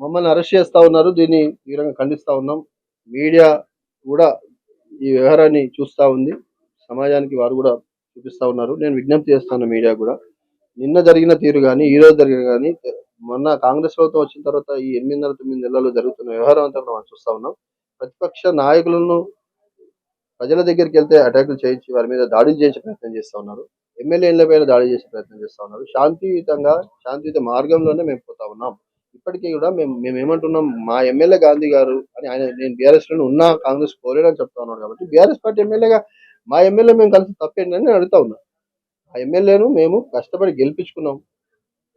మమ్మల్ని అరెస్ట్ చేస్తా ఉన్నారు. దీన్ని తీవ్రంగా ఖండిస్తూ ఉన్నాం. మీడియా కూడా ఈ వ్యవహారాన్ని చూస్తా ఉంది. సమాజానికి వారు కూడా చూపిస్తా ఉన్నారు. నేను విజ్ఞప్తి చేస్తాను మీడియా కూడా. నిన్న జరిగిన తీరు కానీ ఈ రోజు జరిగిన కానీ మొన్న కాంగ్రెస్ ప్రభుత్వం వచ్చిన తర్వాత ఈ ఎనిమిదిన్నర తొమ్మిది నెలల్లో జరుగుతున్న వ్యవహారం అంతా మనం చూస్తూ ఉన్నాం. ప్రతిపక్ష నాయకులను ప్రజల దగ్గరికి వెళ్తే అటాకులు చేయించి వారి మీద దాడులు చేసే ప్రయత్నం చేస్తా ఉన్నారు. ఎమ్మెల్యేల పైన దాడి చేసే ప్రయత్నం చేస్తా ఉన్నారు. శాంతియుతంగా శాంతియుత మార్గంలోనే మేము పోతా ఉన్నాం. ఇప్పటికీ కూడా మేము మేము ఏమంటున్నాం మా ఎమ్మెల్యే గాంధీ గారు అని ఆయన నేను బీఆర్ఎస్లో ఉన్నా కాంగ్రెస్ పోలేడని చెప్తా ఉన్నాడు కాబట్టి బీఆర్ఎస్ పార్టీ ఎమ్మెల్యేగా మా ఎమ్మెల్యే మేము కలిసి తప్పేంటని నేను అడుగుతా ఉన్నా. ఆ ఎమ్మెల్యేను మేము కష్టపడి గెలిపించుకున్నాం.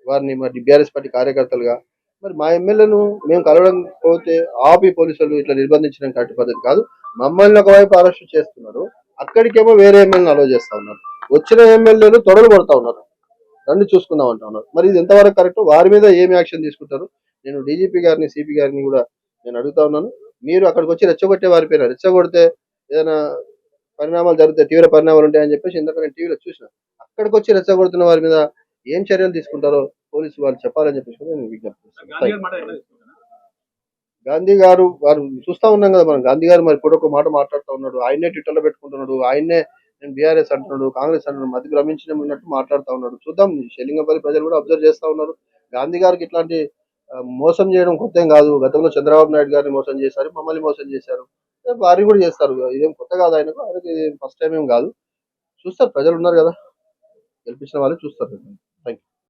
వారిని మరి బీఆర్ఎస్ పార్టీ కార్యకర్తలుగా. మరి మా ఎమ్మెల్యేను మేము కలవడం పోతే ఆపి పోలీసులు ఇట్లా నిర్బంధించడం కరెక్ట్ పద్ధతి కాదు. మమ్మల్ని ఒకవైపు అరెస్ట్ చేస్తున్నారు. అక్కడికేమో వేరే ఎమ్మెల్యేని అలో చేస్తా ఉన్నారు. వచ్చిన ఎమ్మెల్యేలు తొడలు పడతా ఉన్నారు. రండి చూసుకుందాం అంటా ఉన్నారు. మరి ఇది ఎంతవరకు కరెక్ట్? వారి మీద ఏమి యాక్షన్ తీసుకుంటారు? నేను డీజీపీ గారిని సిపి గారిని కూడా నేను అడుగుతా ఉన్నాను. మీరు అక్కడికి వచ్చి రెచ్చగొట్టే వారి పేరు రెచ్చగొడితే ఏదైనా పరిణామాలు జరుగుతాయి తీవ్ర పరిణామాలు ఉంటాయని చెప్పేసి ఇందాక నేను టీవీలో చూసిన. అక్కడికి వచ్చి రెచ్చగొడుతున్న వారి మీద ఏం చర్యలు తీసుకుంటారో పోలీసు వాళ్ళు చెప్పాలని చెప్పేసి నేను విజ్ఞప్తి గాంధీ గారి వారు చూస్తా ఉన్నాం కదా మనం. గాంధీ గారు మరి ఇప్పుడు ఒక మాట మాట్లాడుతూ ఉన్నాడు. ఆయన్నే ట్విట్టర్లో పెట్టుకుంటున్నాడు. ఆయన్నే నేను బీఆర్ఎస్ అంటున్నాడు కాంగ్రెస్ అంటున్నాడు మధ్య భ్రమించడం ఉన్నట్టు మాట్లాడుతూ ఉన్నాడు. చూద్దాం షెలింగపల్లి ప్రజలు కూడా అబ్జర్వ్ చేస్తా ఉన్నారు. గాంధీ గారికి ఇట్లాంటి మోసం చేయడం కొత్త ఏం కాదు. గతంలో చంద్రబాబు నాయుడు గారిని మోసం చేశారు మమ్మల్ని మోసం చేశారు. వారి కూడా చేస్తారు. ఇదేం కొత్త కాదు ఆయనకు ఆయనకి ఫస్ట్ టైం ఏం కాదు. చూస్తారు ప్రజలు ఉన్నారు కదా. గెలిపించిన వాళ్ళు చూస్తారు. Thank you